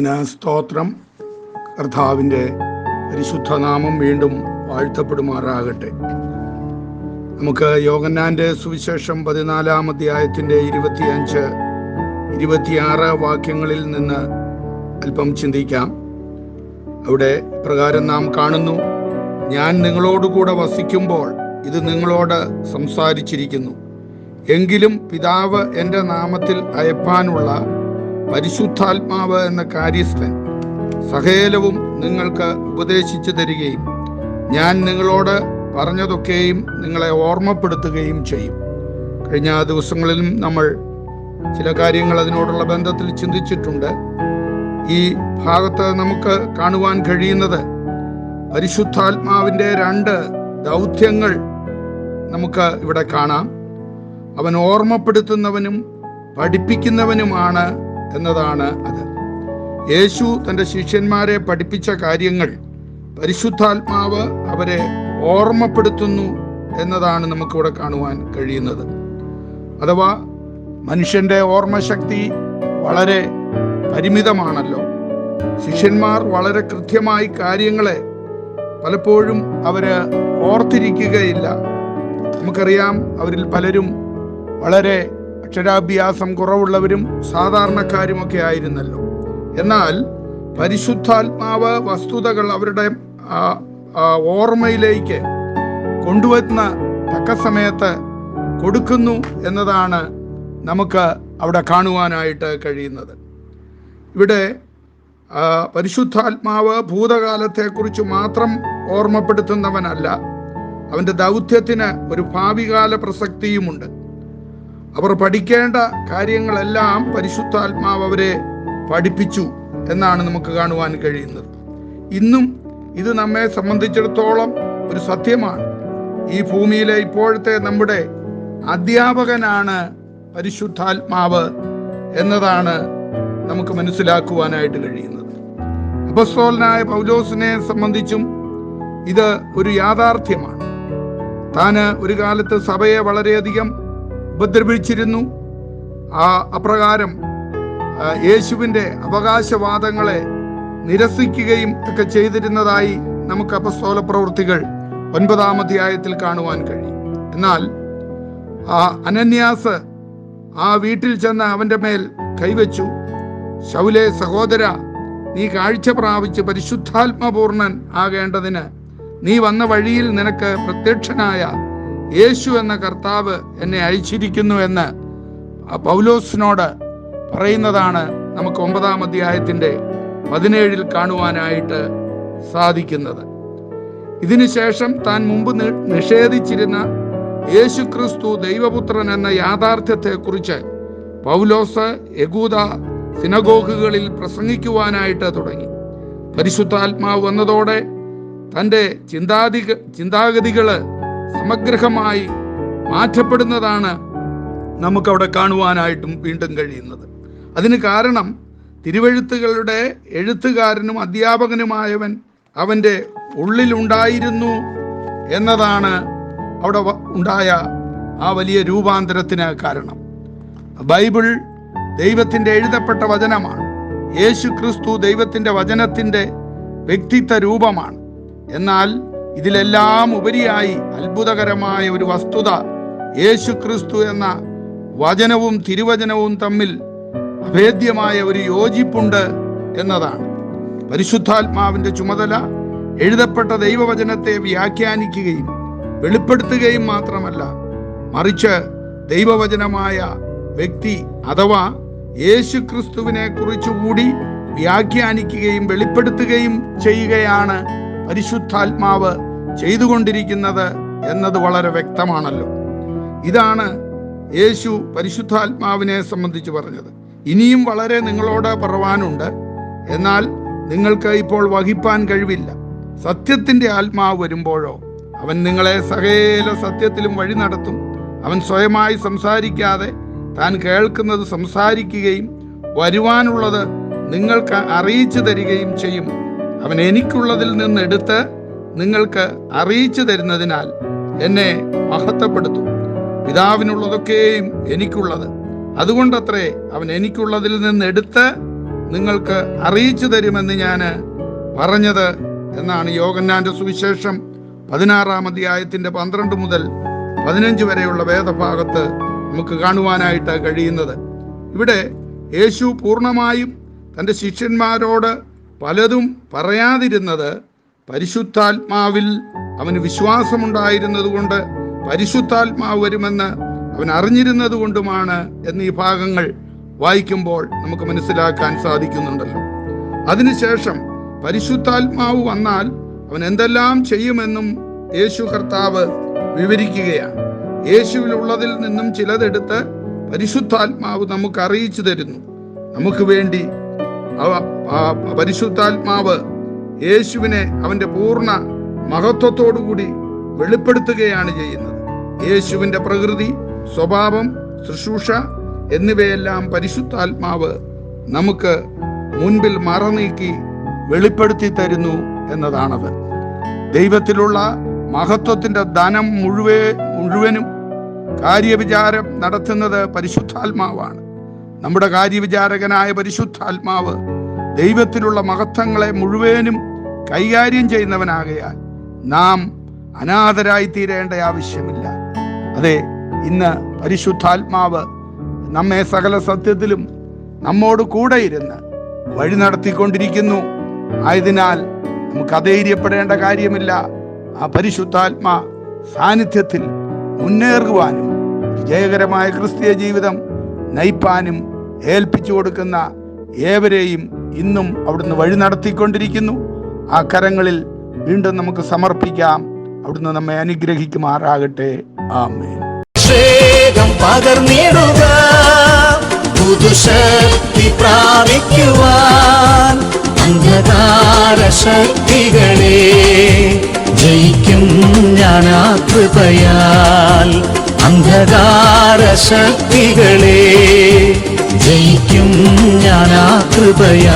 ദൈവത്തിന് സ്തോത്രം. കർത്താവിന്റെ പരിശുദ്ധനാമം വീണ്ടും വാഴ്ത്തപ്പെടുമാറാകട്ടെ. നമുക്ക് യോഗന്നാന്റെ സുവിശേഷം പതിനാലാം അധ്യായത്തിന്റെ ഇരുപത്തിയഞ്ച് ഇരുപത്തിയാറ് വാക്യങ്ങളിൽ നിന്ന് അല്പം ചിന്തിക്കാം. അവിടെ പ്രകാരം നാം കാണുന്നു ഞാൻ നിങ്ങളോടുകൂടെ വസിക്കുമ്പോൾ ഇത് നിങ്ങളോട് സംസാരിച്ചിരിക്കുന്നു. എങ്കിലും പിതാവ് എന്റെ നാമത്തിൽ അയപ്പാനുള്ള പരിശുദ്ധാത്മാവ് എന്ന കാര്യസ്ഥൻ സഹേലവും നിങ്ങൾക്ക് ഉപദേശിച്ചു തരികയും ഞാൻ നിങ്ങളോട് പറഞ്ഞതൊക്കെയും നിങ്ങളെ ഓർമ്മപ്പെടുത്തുകയും ചെയ്യും. കഴിഞ്ഞ ദിവസങ്ങളിലും നമ്മൾ ചില കാര്യങ്ങൾ അതിനോടുള്ള ബന്ധത്തിൽ ചിന്തിച്ചിട്ടുണ്ട്. ഈ ഭാഗത്ത് നമുക്ക് കാണുവാൻ കഴിയുന്നത് പരിശുദ്ധാത്മാവിന്റെ രണ്ട് ദൗത്യങ്ങൾ നമുക്ക് ഇവിടെ കാണാം. അവൻ ഓർമ്മപ്പെടുത്തുന്നവനും പഠിപ്പിക്കുന്നവനുമാണ് എന്നതാണ് അത്. യേശു തന്റെ ശിഷ്യന്മാരെ പഠിപ്പിച്ച കാര്യങ്ങൾ പരിശുദ്ധാത്മാവ് അവരെ ഓർമ്മപ്പെടുത്തുന്നു എന്നതാണ് നമുക്കിവിടെ കാണുവാൻ കഴിയുന്നത്. അഥവാ മനുഷ്യന്റെ ഓർമ്മശക്തി വളരെ പരിമിതമാണല്ലോ. ശിഷ്യന്മാർ വളരെ കൃത്യമായി കാര്യങ്ങളെ പലപ്പോഴും അവർ ഓർത്തിരിക്കുകയില്ല. നമുക്കറിയാം അവരിൽ പലരും വളരെ അക്ഷരാഭ്യാസം കുറവുള്ളവരും സാധാരണക്കാരുമൊക്കെ ആയിരുന്നല്ലോ. എന്നാൽ പരിശുദ്ധാത്മാവ് വസ്തുതകൾ അവരുടെ ഓർമ്മയിലേക്ക് കൊണ്ടുവരുന്ന തക്ക സമയത്ത് കൊടുക്കുന്നു എന്നതാണ് നമുക്ക് അവിടെ കാണുവാനായിട്ട് കഴിയുന്നത്. ഇവിടെ പരിശുദ്ധാത്മാവ് ഭൂതകാലത്തെക്കുറിച്ച് മാത്രം ഓർമ്മപ്പെടുത്തുന്നവനല്ല. അവന്റെ ദൗത്യത്തിന് ഒരു ഭാവികാല പ്രസക്തിയുമുണ്ട്. അവർ പഠിക്കേണ്ട കാര്യങ്ങളെല്ലാം പരിശുദ്ധാത്മാവ് അവരെ പഠിപ്പിച്ചു എന്നാണ് നമുക്ക് കാണുവാൻ കഴിയുന്നത്. ഇന്നും ഇത് നമ്മെ സംബന്ധിച്ചിടത്തോളം ഒരു സത്യമാണ്. ഈ ഭൂമിയിലെ ഇപ്പോഴത്തെ നമ്മുടെ അധ്യാപകനാണ് പരിശുദ്ധാത്മാവ് എന്നതാണ് നമുക്ക് മനസ്സിലാക്കുവാനായിട്ട് കഴിയുന്നത്. അപസ്തോലനായ പൗലോസിനെ സംബന്ധിച്ചും ഇത് ഒരു യാഥാർത്ഥ്യമാണ്. താന് ഒരു കാലത്ത് സഭയെ വളരെയധികം ഉപദ്രവിച്ചിരുന്നു. ആ അപ്രകാരം യേശുവിന്റെ അവകാശവാദങ്ങളെ നിരസിക്കുകയും ഒക്കെ ചെയ്തിരുന്നതായി നമുക്ക് അപസ്തോല പ്രവൃത്തികൾ ഒൻപതാം അധ്യായത്തിൽ കാണുവാൻ കഴിയും. എന്നാൽ ആ അനന്യാസ് ആ വീട്ടിൽ ചെന്ന് അവന്റെ മേൽ കൈവച്ചു. ശൗലെ സഹോദര നീ കാഴ്ച പ്രാപിച്ച് പരിശുദ്ധാത്മപൂർണൻ ആകേണ്ടതിന് നീ വന്ന വഴിയിൽ നിനക്ക് പ്രത്യക്ഷനായ യേശു എന്ന കർത്താവ് എന്നെ അയച്ചിരിക്കുന്നു എന്ന് പൗലോസിനോട് പറയുന്നതാണ് നമുക്ക് ഒമ്പതാം അധ്യായത്തിന്റെ പതിനേഴിൽ കാണുവാനായിട്ട് സാധിക്കുന്നത്. ഇതിനുശേഷം താൻ മുമ്പ് നിഷേധിച്ചിരുന്ന യേശു ക്രിസ്തു ദൈവപുത്രൻ എന്ന യാഥാർത്ഥ്യത്തെക്കുറിച്ച് പൗലോസ് യകൂദ സിനഗോഗുകളിൽ പ്രസംഗിക്കുവാനായിട്ട് തുടങ്ങി. പരിശുദ്ധാത്മാവ് വന്നതോടെ തന്റെ ചിന്താതി ചിന്താഗതികൾ സമഗ്രഹമായി മാറ്റപ്പെടുന്നതാണ് നമുക്കവിടെ കാണുവാനായിട്ടും വീണ്ടും കഴിയുന്നത്. അതിന് കാരണം തിരുവഴുത്തുകളുടെ എഴുത്തുകാരനും അധ്യാപകനുമായവൻ അവന്റെ ഉള്ളിലുണ്ടായിരുന്നു എന്നതാണ് അവിടെ ഉണ്ടായ ആ വലിയ രൂപാന്തരത്തിന് കാരണം. ബൈബിൾ ദൈവത്തിന്റെ എഴുതപ്പെട്ട വചനമാണ്. യേശു ക്രിസ്തു ദൈവത്തിന്റെ വചനത്തിന്റെ വ്യക്തിത്വ രൂപമാണ്. എന്നാൽ ഇതിലെല്ലാം ഉപരിയായി അത്ഭുതകരമായ ഒരു വസ്തുത യേശു ക്രിസ്തു എന്ന വചനവും തിരുവചനവും തമ്മിൽ അഭേദ്യമായ ഒരു യോജിപ്പുണ്ട് എന്നതാണ്. പരിശുദ്ധാത്മാവിന്റെ ചുമതല എഴുതപ്പെട്ട ദൈവവചനത്തെ വ്യാഖ്യാനിക്കുകയും വെളിപ്പെടുത്തുകയും മാത്രമല്ല മറിച്ച് ദൈവവചനമായ വ്യക്തി അഥവാ യേശു ക്രിസ്തുവിനെ കുറിച്ചുകൂടി വ്യാഖ്യാനിക്കുകയും വെളിപ്പെടുത്തുകയും ചെയ്യുകയാണ് പരിശുദ്ധാത്മാവ് ചെയ്തുകൊണ്ടിരിക്കുന്നത് എന്നത് വളരെ വ്യക്തമാണല്ലോ. ഇതാണ് യേശു പരിശുദ്ധാത്മാവിനെ സംബന്ധിച്ച് പറഞ്ഞത്. ഇനിയും വളരെ നിങ്ങളോട് പറവാനുണ്ട്. എന്നാൽ നിങ്ങൾക്ക് ഇപ്പോൾ വഹിപ്പാൻ കഴിവില്ല. സത്യത്തിന്റെ ആത്മാവ് വരുമ്പോഴോ അവൻ നിങ്ങളെ സകല സത്യത്തിലും വഴി നടത്തും. അവൻ സ്വയമായി സംസാരിക്കാതെ താൻ കേൾക്കുന്നത് സംസാരിക്കുകയും വരുവാനുള്ളത് നിങ്ങൾക്ക് അറിയിച്ചു തരികയും ചെയ്യും. അവൻ എനിക്കുള്ളതിൽ നിന്ന് എടുത്ത് നിങ്ങൾക്ക് അറിയിച്ചു തരുന്നതിനാൽ എന്നെ മഹത്വപ്പെടുത്തും. പിതാവിനുള്ളതൊക്കെയും എനിക്കുള്ളത്. അതുകൊണ്ടത്രേ അവൻ എനിക്കുള്ളതിൽ നിന്ന് എടുത്ത് നിങ്ങൾക്ക് അറിയിച്ചു തരുമെന്ന് ഞാൻ പറഞ്ഞത് എന്നാണ് യോഗന്നാന്റെ സുവിശേഷം പതിനാറാം അധ്യായത്തിന്റെ പന്ത്രണ്ട് മുതൽ പതിനഞ്ച് വരെയുള്ള വേദഭാഗത്ത് നമുക്ക് കാണുവാനായിട്ട് കഴിയുന്നത്. ഇവിടെ യേശു പൂർണമായും തന്റെ ശിഷ്യന്മാരോട് പലതും പറയാതിരുന്നത് പരിശുദ്ധാത്മാവിൽ അവന് വിശ്വാസമുണ്ടായിരുന്നതുകൊണ്ട് പരിശുദ്ധാത്മാവ് വരുമെന്ന് അവൻ അറിഞ്ഞിരുന്നത് കൊണ്ടുമാണ് എന്നീ ഭാഗങ്ങൾ വായിക്കുമ്പോൾ നമുക്ക് മനസ്സിലാക്കാൻ സാധിക്കുന്നുണ്ടല്ലോ. അതിനുശേഷം പരിശുദ്ധാത്മാവ് വന്നാൽ അവൻ എന്തെല്ലാം ചെയ്യുമെന്നും യേശു കർത്താവ് വിവരിക്കുകയാണ്. യേശുവിലുള്ളതിൽ നിന്നും ചിലതെടുത്ത് പരിശുദ്ധാത്മാവ് നമുക്ക് അറിയിച്ചു തരുന്നു. നമുക്ക് വേണ്ടി പരിശുദ്ധാത്മാവ് യേശുവിനെ അവന്റെ പൂർണ മഹത്വത്തോടുകൂടി വെളിപ്പെടുത്തുകയാണ് ചെയ്യുന്നത്. യേശുവിന്റെ പ്രകൃതി സ്വഭാവം ശുശ്രൂഷ എന്നിവയെല്ലാം പരിശുദ്ധാത്മാവ് നമുക്ക് മുൻപിൽ മറനീക്കി വെളിപ്പെടുത്തി തരുന്നു എന്നതാണത്. ദൈവത്തിലുള്ള മഹത്വത്തിന്റെ ധനം മുഴുവേ മുഴുവനും കാര്യവിചാരം നടത്തുന്നത് പരിശുദ്ധാത്മാവാണ്. നമ്മുടെ കാര്യവിചാരകനായ പരിശുദ്ധാത്മാവ് ദൈവത്തിലുള്ള മഹത്വങ്ങളെ മുഴുവനും കൈകാര്യം ചെയ്യുന്നവനാകയാൽ നാം അനാഥരായി തീരേണ്ട ആവശ്യമില്ല. അതെ ഇന്ന് പരിശുദ്ധാത്മാവ് നമ്മെ സകല സത്യത്തിലും നമ്മോട് കൂടെ ഇരുന്ന് വഴി നടത്തിക്കൊണ്ടിരിക്കുന്നു. ആയതിനാൽ നമുക്ക് അധൈര്യപ്പെടേണ്ട കാര്യമില്ല. ആ പരിശുദ്ധാത്മാ സാന്നിധ്യത്തിൽ മുന്നേറുവാനും വിജയകരമായ ക്രിസ്തീയ ജീവിതം നയിപ്പാനും ഏൽപ്പിച്ചു കൊടുക്കുന്ന ഏവരെയും ഇന്നും അവിടുന്ന് വഴി നടത്തിക്കൊണ്ടിരിക്കുന്നു. ആ കരങ്ങളിൽ വീണ്ടും നമുക്ക് സമർപ്പിക്കാം. അവിടുന്ന് നമ്മെ അനുഗ്രഹിക്കുമാറാകട്ടെ. ആമേ അഭിഷേകം പകർന്നിടുക. പുതുശക്തി പ്രാപിക്കുവാൻ അന്ധകാര ശക്തികളെ ജയിക്കും ഞാൻ ആ അന്ധകാര ശക്തികളെ ജയിക്കും ഞാൻ ആ കൃപയാൽ.